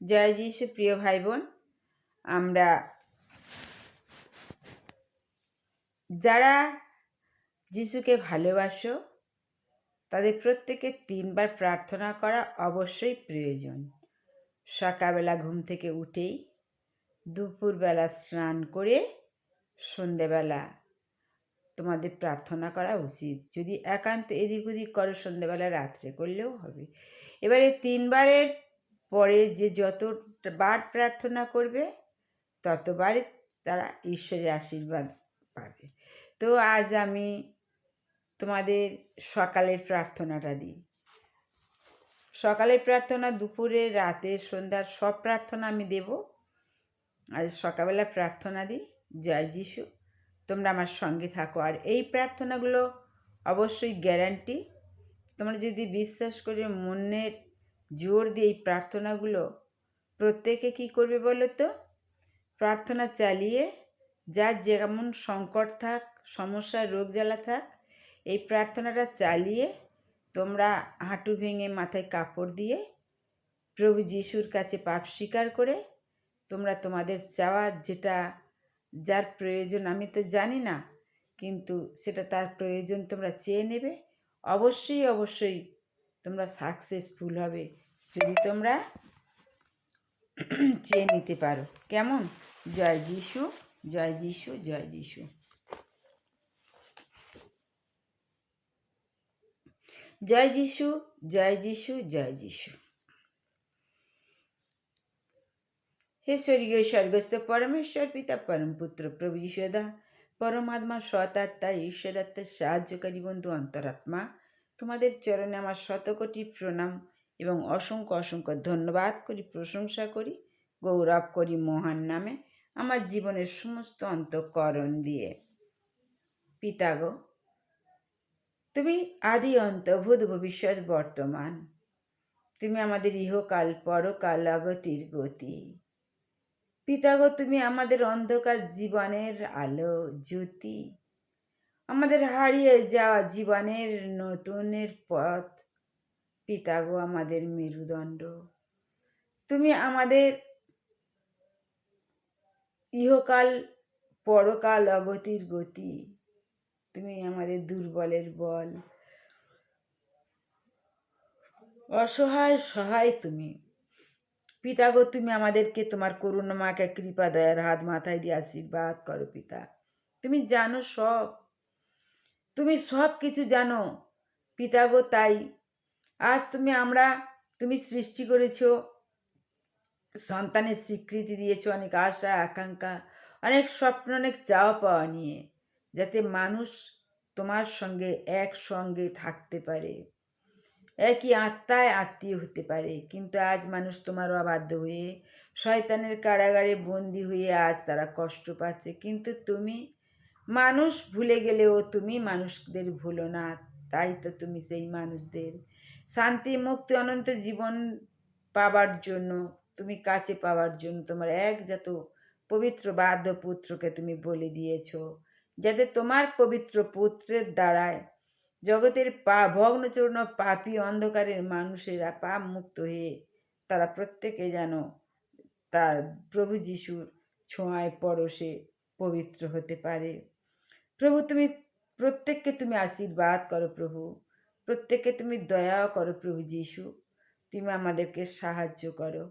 জয় যিশু, প্রিয় ভাই বোন আমরা যারা যিশুকে ভালোবাসো, তাদের প্রত্যেকে তিনবার প্রার্থনা করা অবশ্যই প্রয়োজন। সকালবেলা ঘুম থেকে উঠেই দুপুরবেলা স্নান করে সন্ধেবেলা তোমাদের প্রার্থনা করা উচিত। যদি একান্ত এদিক ওদিক করো, সন্ধেবেলা রাত্রে করলেও হবে। এবারে তিনবারের পরে যে যতবার প্রার্থনা করবে, ততবারই তারা ঈশ্বরের আশীর্বাদ পাবে। তো আজ আমি তোমাদের সকালের প্রার্থনাটা দিই। সকালের প্রার্থনা, দুপুরে, রাতে, সন্ধ্যার সব প্রার্থনা আমি দেব। আজ সকালবেলা প্রার্থনা দিই, জয় যিশু, তোমরা আমার সঙ্গে থাকো। আর এই প্রার্থনাগুলো অবশ্যই গ্যারান্টি তোমরা যদি বিশ্বাস করে মনের জোর দিয়ে এই প্রার্থনাগুলো প্রত্যেকে কি করবে বলো তো? প্রার্থনা চালিয়ে যার যেমন সংকট থাক, সমস্যা, রোগ জ্বালা থাক, এই প্রার্থনাটা চালিয়ে তোমরা হাঁটু ভেঙে মাথায় কাপড় দিয়ে প্রভু যিশুর কাছে পাপ স্বীকার করে তোমরা তোমাদের চাওয়া যেটা যার প্রয়োজন, আমি তো জানি না, কিন্তু সেটা তার প্রয়োজন তোমরা চেয়ে নেবে। অবশ্যই অবশ্যই তোমরা সাকসেসফুল হবে। যদি তোমরা চেয়ে নিতে পারো। কেমন? জয় যিশু জয় যিশু জয় যিশু। জয় যিশু জয় যিশু জয় যিশু। হে স্বর্গীয় স্বর্গস্থ পরমেশ্বর, পিতা, পরম পুত্র, প্রভু যিশুদা পরমাত্মা সতাত্মা ঈশ্বরাত্মার সাহায্যকারী বন্ধু, অন্তরাত্মা। তোমাদের চরণে আমার শতকোটি প্রণাম এবং অসংখ্য অসংখ্য ধন্যবাদ করি, প্রশংসা করি, গৌরব করি মহান নামে আমার জীবনের সমস্ত অন্তঃকরণ দিয়ে। পিতাগো তুমি আদি অন্ত ভূত ভবিষ্যৎ বর্তমান। তুমি আমাদের ইহকাল, পরকাল আগতির গতি। পিতাগো তুমি আমাদের অন্ধকার জীবনের আলো, জ্যোতি। আমাদের হারিয়ে যাওয়া জীবনের নতুনের পথ। পিতাগো, আমাদের মেরুদণ্ড। তুমি আমাদের ইহকাল, পরকাল অগতির গতি। তুমি আমাদের দুর্বলের বল। অসহায়, সহায় তুমি। পিতাগো, তুমি আমাদেরকে তোমার করুণামাকে কৃপা, দয়ার হাত মাথায় দিয়ে আশীর্বাদ করো পিতা। তুমি জানো সব। তুমি সব কিছু জানো। পিতাগো, তাই। আজ তুমি আমরা, তুমি সৃষ্টি করেছ। সন্তানের স্বীকৃতি দিয়েছ অনেক আশা, আকাঙ্ক্ষা, অনেক স্বপ্ন, অনেক চাওয়া পাওয়া নিয়ে, যাতে মানুষ তোমার সঙ্গে একসঙ্গে থাকতে পারে। একই আত্মায় আত্মীয় হতে পারে, কিন্তু আজ মানুষ তোমারও অবাধ্য হয়ে, শয়তানের কারাগারে বন্দি হয়ে আজ তারা কষ্ট পাচ্ছে। কিন্তু তুমি মানুষ ভুলে গেলেও তুমি মানুষদের ভুলো না, তাই তো তুমি সেই মানুষদের। শান্তি, মুক্তি, অনন্ত জীবন পাবার জন্য, তুমি কাছে পাওয়ার জন্য তোমার একজাত পবিত্র বাদ্য পুত্রকে তুমি বলে দিয়েছ, যাতে তোমার পবিত্র পুত্রের দ্বারায় জগতের পা, ভগ্নচূর্ণ পাপি, অন্ধকারের মানুষেরা পাপ মুক্ত হয়ে তারা প্রত্যেকে যেন তার প্রভু যিশুর ছোঁয়ায় পরশে পবিত্র হতে পারে। প্রভু, তুমি প্রত্যেককে তুমি আশীর্বাদ করো প্রভু। প্রত্যেককে তুমি দয়া করো প্রভু যিশু। তুমি আমাদেরকে সাহায্য করো।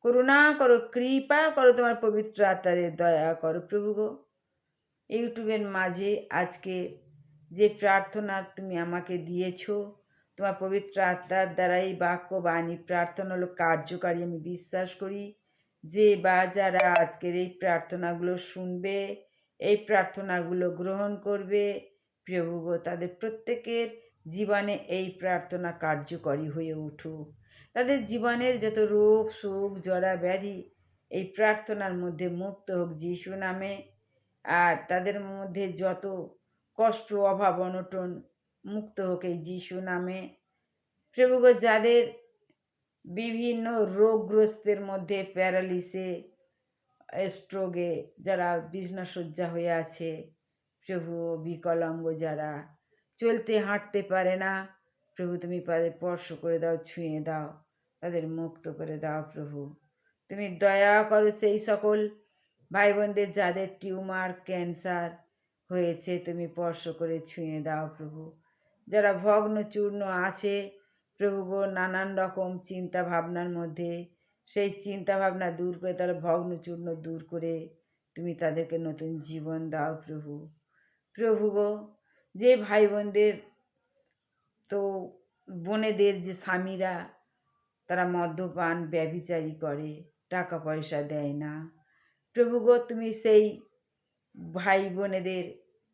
করুণা করো, কৃপা করো, তোমার পবিত্র আত্মাদের দয়া করো প্রভু গো। ইউটিউবের মাঝে আজকে যে প্রার্থনা তুমি আমাকে দিয়েছ, তোমার পবিত্র আত্মার দ্বারা এই বাক্য বাণী প্রার্থনা হলো কার্যকারী, আমি বিশ্বাস করি। যে বা যারা আজকের এই প্রার্থনাগুলো শুনবে এই প্রার্থনাগুলো গ্রহণ করবে। প্রভুগো তাদের প্রত্যেকের জীবনে এই প্রার্থনা কার্যকরী হয়ে উঠুক। তাদের জীবনের যত রোগ সুখ জরা, ব্যাধি, এই প্রার্থনার মধ্যে মুক্ত হোক যিশু নামে। আর তাদের মধ্যে যত কষ্ট, অভাব, অনটন, মুক্ত হোক এই যিশু নামে। প্রভুগ যাদের বিভিন্ন রোগগ্রস্তের মধ্যে প্যারালিসে স্ট্রোগে যারা বিষ্ণাসজ্জা হয়ে আছে, প্রভু বিকলাঙ্গ যারা, চলতে হাঁটতে পারে না, প্রভু তুমি পাদের স্পর্শ করে দাও, ছুঁয়ে দাও, তাদের মুক্ত করে দাও প্রভু। তুমি দয়া করো সেই সকল ভাই বোনদের যাদের টিউমার, ক্যান্সার হয়েছে, তুমি স্পর্শ করে ছুঁয়ে দাও প্রভু। যারা ভগ্ন চূর্ণ আছে, প্রভু গো নানান রকম চিন্তা ভাবনার মধ্যে সেই চিন্তা ভাবনা দূর করে তারা ভগ্ন চূর্ণ দূর করে তুমি তাদেরকে নতুন জীবন দাও প্রভু। প্রভু গো, যে ভাই বোনদের তো বোনেদের যে স্বামীরা, তারা মদ্যপান, ব্যভিচারী করে, টাকা পয়সা দেয় না। প্রভু গো, তুমি সেই ভাই বোনেদের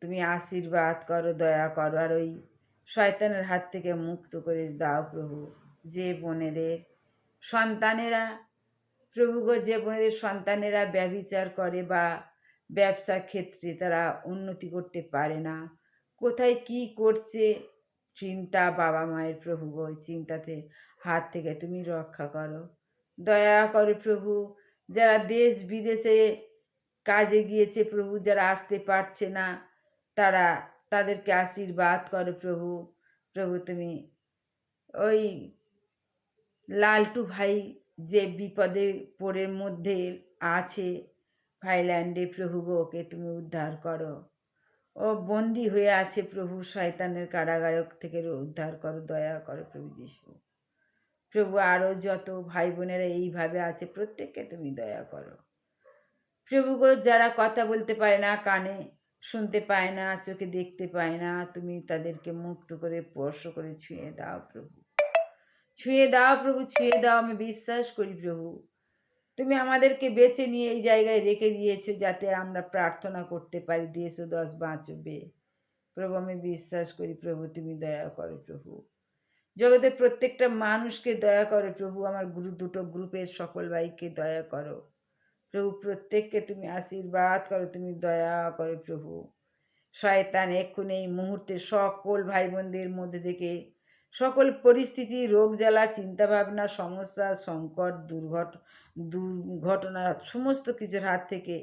তুমি আশীর্বাদ করো, দয়া করো, আর ওই শয়তানের হাত থেকে মুক্ত করে দাও প্রভু। যে বোনেদের সন্তানেরা প্রভু গো যে সন্তানেরা ব্যবিচার করে বা ব্যবসা ক্ষেত্রে তারা উন্নতি করতে পারে না, কোথায় কি করছে চিন্তা বাবা মায়ের প্রভু গো চিন্তাতে হাত থেকে তুমি রক্ষা করো। দয়া করে প্রভু, যারা দেশ বিদেশে কাজে গিয়েছে প্রভু, যারা আসতে পারছে না, তারা তাদেরকে আশীর্বাদ করো প্রভু। প্রভু তুমি ওই লালটু ভাই যে বিপদে পড়ের মধ্যে আছে ভাইল্যান্ডে প্রভু ওকে তুমি উদ্ধার করো। ও বন্দি হয়ে আছে প্রভু, শয়তানের কারাগারক থেকে উদ্ধার করো, দয়া করো প্রভু যিশু। প্রভু আরও যত ভাই বোনেরা এইভাবে আছে, প্রত্যেককে তুমি দয়া করো। প্রভু গো, যারা কথা বলতে পারে না, কানে শুনতে পায় না, চোখে দেখতে পায় না, তুমি তাদেরকে মুক্ত করে, স্পর্শ করে ছুঁয়ে দাও প্রভু। ছুঁয়ে দাও প্রভু, ছুঁয়ে দাও, আমি বিশ্বাস করি প্রভু। তুমি আমাদেরকে বেছে নিয়ে এই জায়গায় রেখে দিয়েছ যাতে আমরা প্রার্থনা করতে পারি দেশ ও দশ বাঁচবে। প্রভু, আমি বিশ্বাস করি প্রভু, তুমি দয়া করো প্রভু। জগতের প্রত্যেকটা মানুষকে দয়া করো প্রভু, আমার গুরু দুটো গ্রুপের সকল ভাইকে দয়া করো। প্রভু, প্রত্যেককে তুমি আশীর্বাদ করো, তুমি দয়া করো প্রভু। শয়তান এক্ষুনি এই মুহূর্তে সকল ভাই বোনদের মধ্যে থেকে সকল পরিস্থিতি, রোগ জ্বালা, চিন্তাভাবনা, সমস্যা, সংকট, দুর্ঘট, দুর্ঘটনা, সমস্ত কিছুর হাত থেকে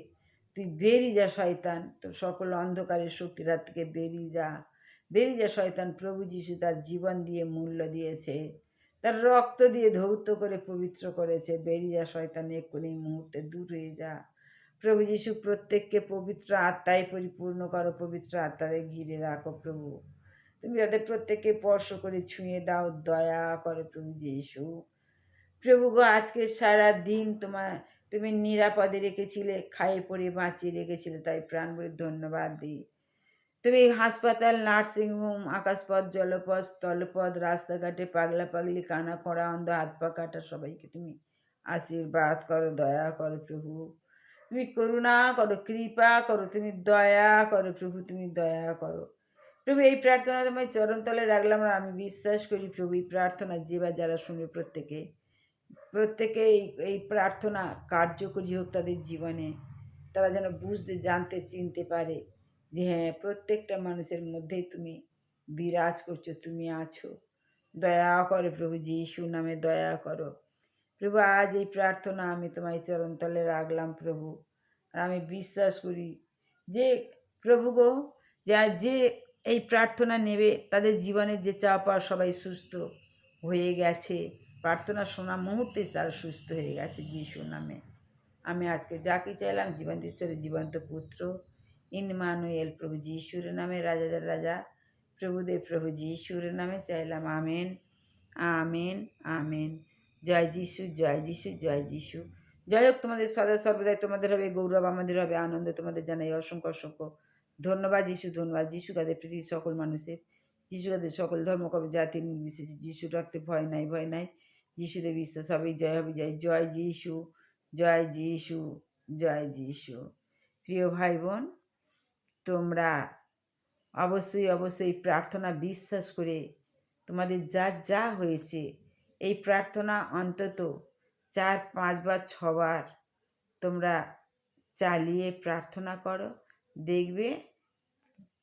তুই বেরিয়ে যা, শয়তান। তোর সকল অন্ধকারের শক্তির হাত থেকে বেরিয়ে যা। বেরিয়ে যা, শয়তান। প্রভু যিশু তার জীবন দিয়ে মূল্য দিয়েছে। তার রক্ত দিয়ে ধৌত করে পবিত্র করেছে। বেরিয়ে যা, শয়তান। এক্ষুনি মুহূর্তে দূর হয়ে যা। প্রভু যিশু প্রত্যেককে পবিত্র আত্মায় পরিপূর্ণ করো। পবিত্র আত্মায় ঘিরে রাখো প্রভু। তুমি যাদের প্রত্যেককে স্পর্শ করে ছুঁয়ে দাও দয়া করো প্রভু যিশু। প্রভু গো, আজকে সারা দিন তোমার, তুমি নিরাপদে রেখেছিলে খাইয়ে পড়ে বাঁচিয়ে রেখেছিলে, তাই প্রাণ বলে ধন্যবাদ দিই। তুমি হাসপাতাল নার্সিংহোম আকাশপথ, জলপথ, স্থলপথ, রাস্তাঘাটে পাগলা পাগলি, কানা খোঁড়া, অন্ধ হাত পা কাটা, সবাইকে তুমি আশীর্বাদ করো, দয়া করো প্রভু। তুমি করুণা করো, কৃপা করো, তুমি দয়া করো প্রভু, তুমি দয়া করো। প্রভু, এই প্রার্থনা তোমায় চরণতলে রাখলাম আর আমি বিশ্বাস করি প্রভু, এই প্রার্থনা যে বা যারা শুনে প্রত্যেকে প্রত্যেকে এই এই প্রার্থনা কার্যকরী হোক তাদের জীবনে। তারা যেন বুঝতে, জানতে, চিনতে পারে যে হ্যাঁ প্রত্যেকটা মানুষের মধ্যেই তুমি বিরাজ করছ, তুমি আছো। দয়া করো প্রভু, যিশু নামে দয়া করো। প্রভু, আজ এই প্রার্থনা আমি তোমায় চরণতলে রাখলাম প্রভু। আর আমি বিশ্বাস করি যে, প্রভু গো, যা যে এই প্রার্থনা নেবে, তাদের জীবনের যে পাওয়া সবাই সুস্থ হয়ে গেছে। প্রার্থনা শোনা মুহূর্তে তারা সুস্থ হয়ে গেছে যিশু নামে। আমি আজকে যাকে চাইলাম জীবন্ত ঈশ্বরের জীবন্ত পুত্র ইনমানুয়েল প্রভু যিশুর নামে রাজাদের রাজা প্রভুদেব প্রভু যিশুর নামে চাইলাম, আমেন আমেন আমেন। জয় যিশু জয় যিশু জয় যিশু। জয় হোক, তোমাদের সদা সর্বদাই তোমাদের হবে, গৌরব আমাদের হবে, আনন্দ তোমাদের জানাই, অসংখ্য অসংখ্য ধন্যবাদ যিশু ধন্যবাদ। যিশু কাদের পৃথিবীর সকল মানুষের। যিশু কাদের সকল ধর্মকবে জাতি নির্বিশেষে যিশু রাখতে ভয় নাই ভয় নাই। যিশুতে বিশ্বাস হবে, জয় হবে, জয় জয় যিশু জয় যিশু জয় যিশু। প্রিয় ভাই বোন তোমরা অবশ্যই অবশ্যই প্রার্থনা বিশ্বাস করে তোমাদের যা যা হয়েছে, এই প্রার্থনা অন্তত চার পাঁচবার ছবার তোমরা চালিয়ে প্রার্থনা করো। দেখবে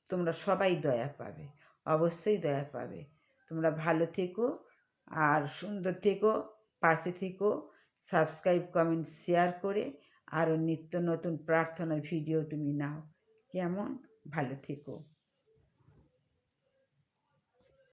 তোমরা সবাই দয়া পাবে, অবশ্যই দয়া পাবে। তোমরা ভালো থেকো আর সুন্দর থেকো, পাশে থেকো সাবস্ক্রাইব কমেন্ট শেয়ার করে আরও নিত্য নতুন প্রার্থনার ভিডিও তুমি নাও। কেমন? ভালো থেকো।